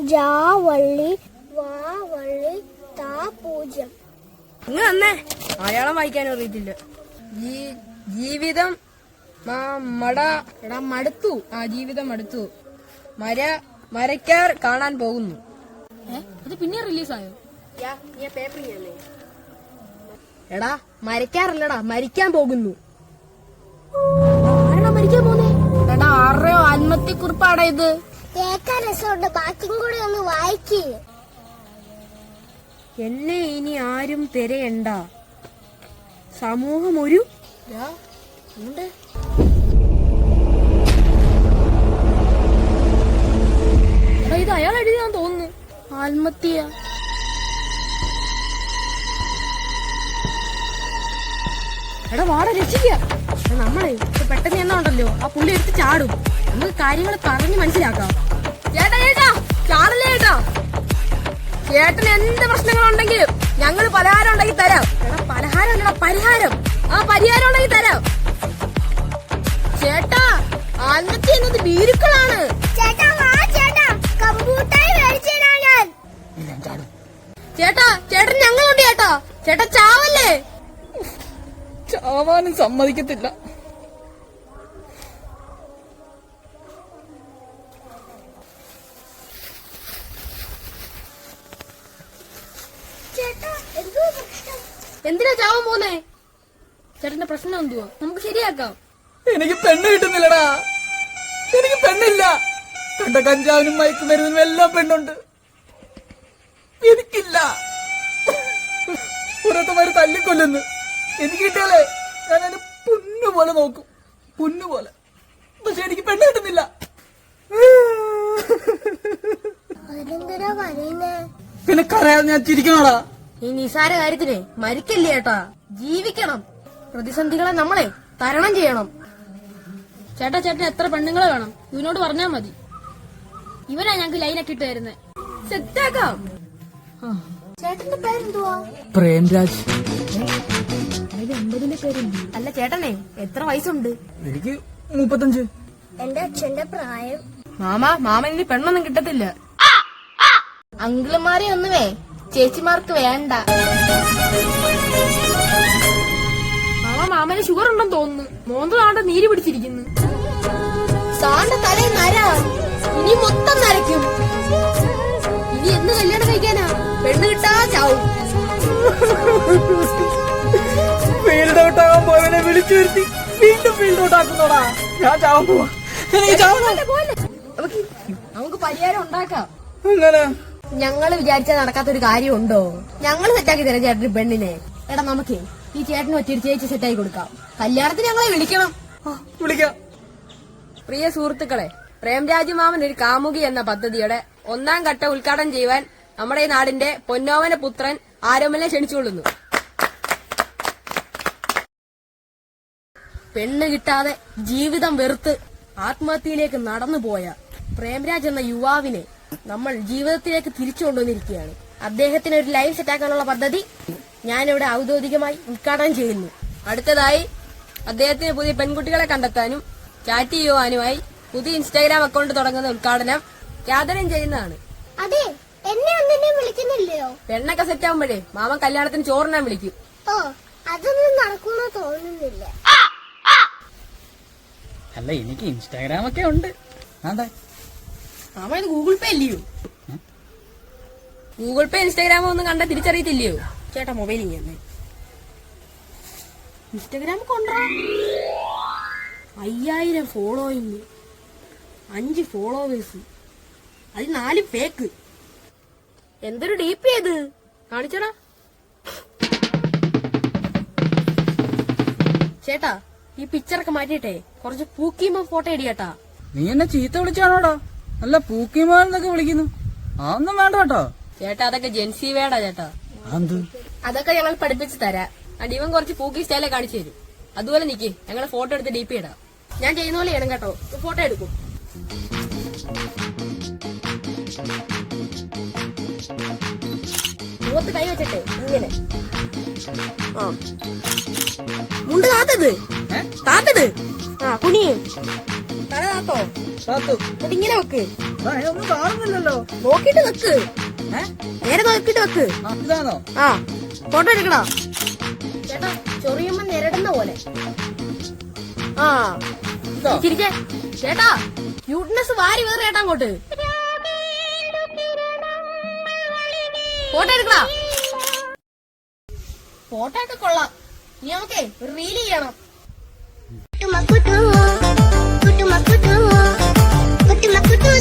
ജാവള്ളി വാവള്ളി താ പൂജ്യം. നിങ്ങൾ അന്നേ മലയാളം വായിക്കാൻ അറിയത്തില്ല. ഈ ജീവിതം മട എടാ മടുത്തു. ആ ജീവിതം മടുത്തു. മര മരക്കാർ കാണാൻ പോകുന്നു. അത് പിന്നെ റിലീസായോ? പേപ്പർ എടാ മരക്കാറില്ലടാ മരിക്കാൻ പോകുന്നു. ആരുടെയോ ആത്മഹത്യക്കുറിപ്പാടാ ഇത്. കേക്കാൻ രസമുണ്ട്. ബാക്കിയും കൂടി ഒന്ന് വായിക്ക്. എന്നെ ഇനി ആരും തിരയണ്ട. സമൂഹം ഒരു എടാ വാട രക്ഷിക്കുക എടാ, നമ്മളെ ഇപ്പൊ പെട്ടെന്ന് എന്നാ ഉണ്ടല്ലോ. ആ പുള്ളി എടുത്ത് ചാടും. നമുക്ക് കാര്യങ്ങൾ പറഞ്ഞ് മനസ്സിലാക്കാം. ചേട്ടാ ചേട്ടാ ചാടല്ലേ ചേട്ടാ? ചേട്ടന് എന്ത് പ്രശ്നങ്ങളുണ്ടെങ്കിലും ഞങ്ങൾ പലഹാരം ഉണ്ടാക്കി തരാം. എടാ പലഹാരം അല്ലടാ പരിഹാരം. ആ പരിഹാരം ഉണ്ടാക്കി തരാം. ചേട്ടാ ആത്മഹത്യ എന്നത് ഭീരുക്കളാണ് ചേട്ടാ ചേട്ടൻ ഞങ്ങളുണ്ട് ചേട്ടാ. ചേട്ടാ ചാവാനും സമ്മതിക്കത്തില്ല. എന്തിനാ ചാവാൻ പോന്നേ? ചേട്ടന്റെ പ്രശ്നം എന്തുവാ? നമുക്ക് ശരിയാക്കാം. എനിക്ക് പെണ്ണ് കിട്ടുന്നില്ലടാ. എനിക്ക് പെണ്ണില്ല. കണ്ട കഞ്ചാവിനും മയക്കുമരുന്നിനും എല്ലാം പെണ്ണുണ്ട്. എനിക്കില്ല. പുറത്തുമാര് തല്ലിക്കൊല്ലുന്നു. എനിക്ക് കിട്ടിയാലേ ഞാൻ അതിന് പുന്നു പോലെ നോക്കും. പുന്നു പോലെ പക്ഷെ എനിക്ക് പെണ്ണ് കിട്ടുന്നില്ല. പിന്നെ കരയാതെ ഞാൻ ചിരിക്കണോടാ? ഈ നിസാര കാര്യത്തിന് മരിക്കല്ലേ ചേട്ടാ ജീവിക്കണം. പ്രതിസന്ധികളെ നമ്മളെ തരണം ചെയ്യണം. ചേട്ടാ ചേട്ടൻ എത്ര പെണ്ണുങ്ങളെ വേണം? ഇവനോട് പറഞ്ഞാ മതി. ഇവനാ ഞങ്ങക്ക് ലൈനൊക്കെ ഇട്ട് തരുന്നത് സെറ്റാക്കാം. ചേട്ടന്റെ പേരെന്തുവാ? പ്രേംരാജ്. അല്ല ചേട്ടനെ എത്ര വയസ്സുണ്ട്? എനിക്ക് മുപ്പത്തഞ്ച്. എന്റെ അച്ഛന്റെ പ്രായം. മാമ മാമൻ ഇനി പെണ്ണൊന്നും കിട്ടത്തില്ല. അങ്കിളുമാരെ ഒന്നുമേ ചേച്ചിമാർക്ക് വേണ്ട. മാമ മാമന് ഷുഗർ ഉണ്ടെന്ന് തോന്നുന്നു. മോന്ത് താണ്ട നീര് പിടിച്ചിരിക്കുന്നു. താണ്ട തലേ നര. ഇനി മൊത്തം നരയ്ക്കും. ഇനി എന്ന് കല്യാണം കഴിക്കാനാ? പെണ്ണ് കിട്ടാ ചാവും. പോയവനെ വിളിച്ചു വരുത്തി. വീണ്ടും ആക്കുന്നോടാ ഞാൻ ചാവാൻ പോവാ. നമുക്ക് പരിഹാരം ഉണ്ടാക്കാം. ഞങ്ങൾ വിചാരിച്ചാൽ നടക്കാത്തൊരു കാര്യമുണ്ടോ? ഞങ്ങൾ സെറ്റാക്കി തരാം ചേട്ടന് പെണ്ണിനെ. എടാ നമുക്ക് ഈ ചേട്ടന് ഒറ്റ ചേച്ചി സെറ്റാക്കി കൊടുക്കാം. കല്യാണത്തിന് ഞങ്ങളെ വിളിക്കണം. വിളിക്കാം. പ്രിയ സുഹൃത്തുക്കളെ പ്രേംരാജ് മാമൻ ഒരു കാമുകി എന്ന പദ്ധതിയുടെ ഒന്നാം ഘട്ട ഉദ്ഘാടനം ചെയ്യുവാൻ നമ്മുടെ ഈ നാടിന്റെ പൊന്നോമന പുത്രൻ ആരോമനെ ക്ഷണിച്ചുകൊള്ളുന്നു. പെണ്ണ് കിട്ടാതെ ജീവിതം വെറുത്ത് ആത്മഹത്യയിലേക്ക് നടന്നു പോയ പ്രേംരാജ് എന്ന യുവാവിനെ നമ്മൾ ജീവിതത്തിലേക്ക് തിരിച്ചു കൊണ്ടുവന്നിരിക്കുകയാണ്. അദ്ദേഹത്തിന് ഒരു ലൈഫ് സെറ്റാക്കാനുള്ള പദ്ധതി ഞാനിവിടെ ഔദ്യോഗികമായി ഉദ്ഘാടനം ചെയ്യുന്നു. അടുത്തതായി അദ്ദേഹത്തിന് പുതിയ പെൺകുട്ടികളെ കണ്ടെത്താനും ചാറ്റ് ചെയ്യുവാനുമായി പുതിയ ഇൻസ്റ്റാഗ്രാം അക്കൗണ്ട് തുടങ്ങുന്ന ഉദ്ഘാടനം യാതനം ചെയ്യുന്നതാണ്. അതെ എന്നെ വിളിക്കുന്നില്ലയോ? പെണ്ണൊക്കെ സെറ്റ് ആവുമ്പോഴേ മാമൻ കല്യാണത്തിന് ചോറിനാൻ വിളിക്കും. ഓ അതൊന്നും നടക്കുമെന്ന് തോന്നുന്നില്ല. അല്ല എനിക്ക് ഇൻസ്റ്റാഗ്രാം ഒക്കെ ഉണ്ട്. അതെ മാമ ഇത് ഗൂഗിൾ പേ അല്ലയോ? ഗൂഗിൾ പേ ഇൻസ്റ്റാഗ്രാം ഒന്നും കണ്ട തിരിച്ചറിയത്തില്ലയോ? ചേട്ടാ മൊബൈൽ ഇങ്ങനെ ഇൻസ്റ്റാഗ്രാം കൊണ്ടാ അയ്യായിരം ഫോളോയിങ് അഞ്ച് ഫോളോവേഴ്സ് അത് നാല് ഫേക്ക് എന്തൊരു ഡി പി ഏത് കാണിച്ചടാ. ചേട്ടാ ഈ പിക്ചറൊക്കെ മാറ്റിയിട്ടെ കുറച്ച് പൂക്കിയുമ്പോ ഫോട്ടോ ഇടിയേട്ടാ നീ എന്നെ ചീത്ത വിളിച്ചാണോടാ? നല്ല പൂക്കിമാരെന്നൊക്കെ വിളിക്കുന്നു. അതൊന്നും വേണ്ട കേട്ടോ. ചേട്ടാ അതൊക്കെ ജെൻസി വേടാ ചേട്ടാ. അതൊക്കെ ഞങ്ങൾ പഠിപ്പിച്ചു തരാം. ഇവൻ കുറച്ച് പൂക്കി സ്റ്റൈലെ കാണിച്ചു തരും. അതുപോലെ നിക്ക് ഞങ്ങൾ ഫോട്ടോ എടുത്ത് ഡി പി ഇടാം. ഞാൻ ചെയ്യുന്ന പോലെ ചെയ്യണം കേട്ടോ. ഫോട്ടോ എടുക്കും. മുഖത്ത് കൈ വെച്ചിട്ട് ഇങ്ങനെ. ആ. മുണ്ട് താത്തത്? താത്തത്. ആ കുനിയും. തല താത്തോ? താത്തു. എന്നിട്ട് ഇങ്ങനെ വെക്ക്. ഒന്നും കാണുന്നില്ലല്ലോ. നോക്കിട്ട് വെക്ക്. നേരെ നോക്കിട്ട് വെക്ക്. ഇതാണോ? ആ ഫോട്ടോ എടുക്കണോ ചേട്ടാ ചൊറിയുമ്പോ നിരടുന്ന പോലെ. ആ. ചിരിച്ചേ ചേട്ടാ ക്യൂട്ട്നെസ് വാരി വേറെ ചേട്ടാ അങ്ങോട്ട്. ഫോട്ടോ എടുക്കണോ? ഫോട്ടോ ഒക്കെ കൊള്ളാം. ഇനി നമുക്കേ റീൽ ചെയ്യണം. കുട്ടുമ കുട്ടുമ കുട്ടുമ കുട്ടുമ